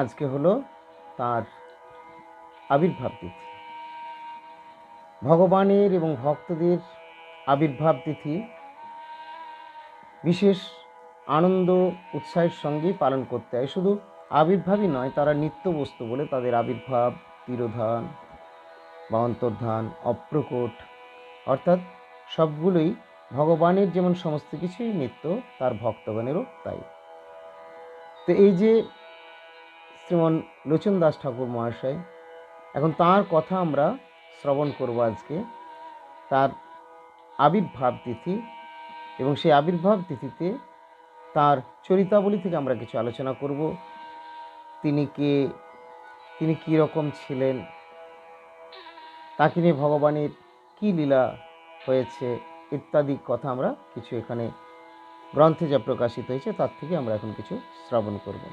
আজকে হলো তার আবির্ভাব তিথি। ভগবানের এবং ভক্তদের আবির্ভাব তিথি বিশেষ আনন্দ উৎসাহের সঙ্গেই পালন করতে হয়। শুধু আবির্ভাবই নয়, তারা নিত্য বস্তু বলে তাদের আবির্ভাব, তিরোধান বা অন্তর্ধান, অপ্রকট, অর্থাৎ সবগুলোই ভগবানের যেমন সমস্ত কিছুই নিত্য, তার ভক্তগণেরও তাই। তো এই যে শ্রীমন লোচন দাস ঠাকুর মহাশয়। এখন তার কথা আমরা শ্রবণ করব আজকে। তার আবির্ভাব তিথি এবং সেই আবির্ভাব তিথিতে তার চরিতাবলী থেকে আমরা কিছু আলোচনা করব। তিনি কে, তিনি কী রকম ছিলেন, তাকে নিয়ে ভগবানের কী লীলা হয়েছে ইত্যাদি কথা আমরা কিছু এখানে গ্রন্থে যা প্রকাশিত হয়েছে তার থেকে আমরা এখন কিছু শ্রবণ করব।